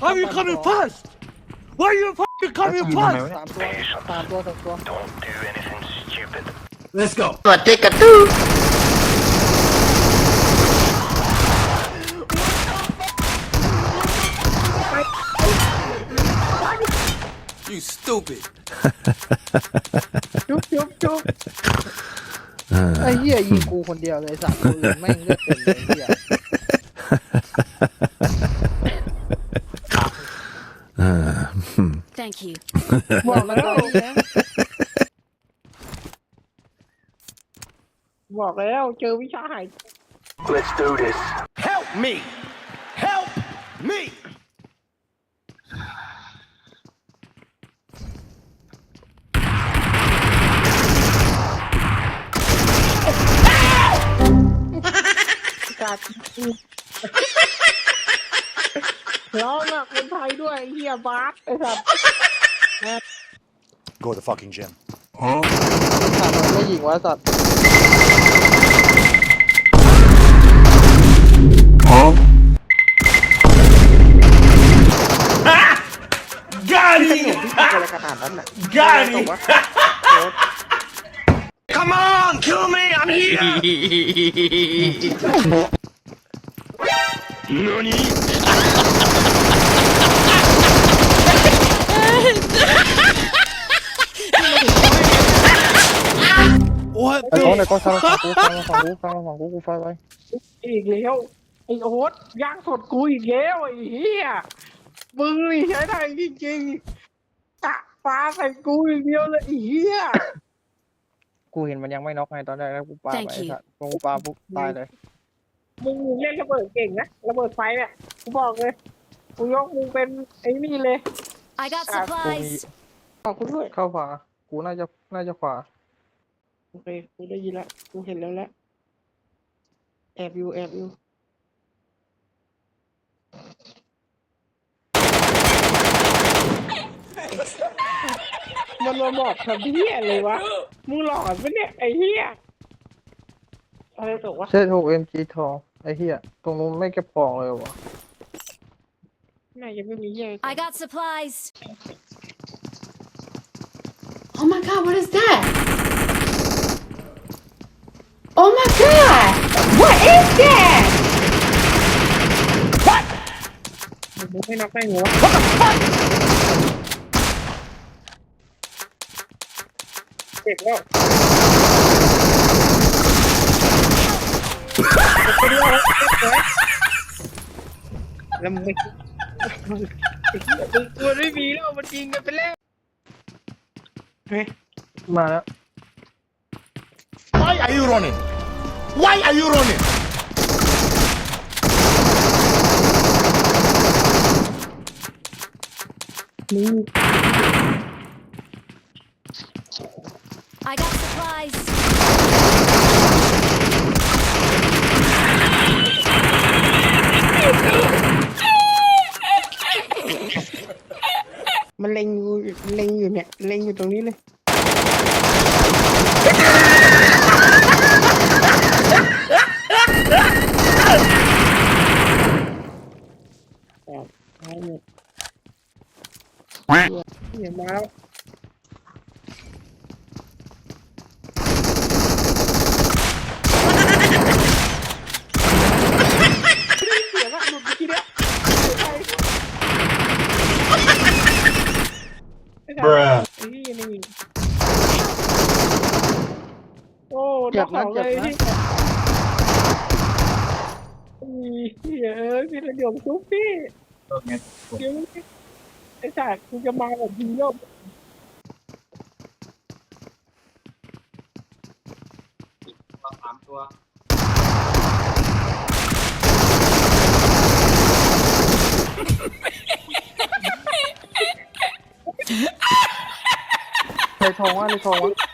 Why you coming fast? Why you fucking coming ยิงทำไม fast? วะเนี่ยสามตัวสามตัวสองตัว Let's go. สวัสดีกระตู้ You stupid. จุ๊บจุ๊บจุ๊บไอ้เหี้ยยิงกูคนเดียวเลยสัตว์คนอื่นแม่งเลือดเต็มเลยไอ้เหี้ย Thank you. บอกแล้วนะบอกแล้วเจอวิชาหาย Let's do this. Help me. Help me. กัดร้องอะคนไทยด้วยไอ้เหี้ยบาสไอ้สัตว์ Go to the fucking gym. ขาดมันไม่ยิงวะสัตว์ Got him. อะไรขนาดนั้นน่ะ Got him. วะ Come on, kill me. I'm here. Nani? ไอ้โค้งไอ้โค้งฟังฟังกูฟังฟังกูฟังฟังกูกูไฟไว้อีกแล้วไอ้โอ๊ตย่างสดกูอีกแล้วไอ้เหี้ยมึงนี่ใช้ได้จริงๆกะปลาใส่กูอย่างเดียวเลยไอ้เหี้ยกูเห็นมันยังไม่น็อกไงตอนแรกแล้วกูปาไป Thank ไอ้ you สัตว์พอกูปาปุ๊บตายเลยมึงเล่นระเบิดเก่งนะระเบิดไฟเนี่ยกูบอกเลยกูยกมึงเป็นไอ้นี่เลย I got Ah, supplies. ขอบคุณด้วยเข้าขวากูน่าจะน่าจะขวา โอเคกูได้ยินละกูเห็นแล้วแหละแอบอยู่แอบอยู่มันมาบอกทำเหี้ยเลยวะมึงหลอนปะเนี่ยไอ้เหี้ยอะไรตกวะเซตหกเอ็มจีทองไอ้เหี้ยตรงนู้นไม่เก็บของเลยวะน่าจะไม่มีเหี้ย I got supplies. Oh my god, what is that? Oh my god! What is that? มึงไม่นับได้ไงวะเจ็บแล้วแล้วมึงไม่มึงมันไม่มีแล้วมันยิงกันไปแล้วเฮ้ยมาแล้ว Why are you running? Why are you running? มึง I got supplies. มันเล็งอยู่เล็งอยู่เนี่ยเล็งอยู่ตรงนี้เลยแอบตายเนี่ย เดี๋ยวมาแล้วเสียงอะหลุดเมื่อกี้เนี่ยไอ้นี่นี่โอ้ดักเขาเลยที่เฮ้ยพี่เดี๋ยวซุปพี่เออไงเดี๋ยว ไอ้สัตว์กูจะมาแบบฮีโร่สามตัวในทองวะในทองวะ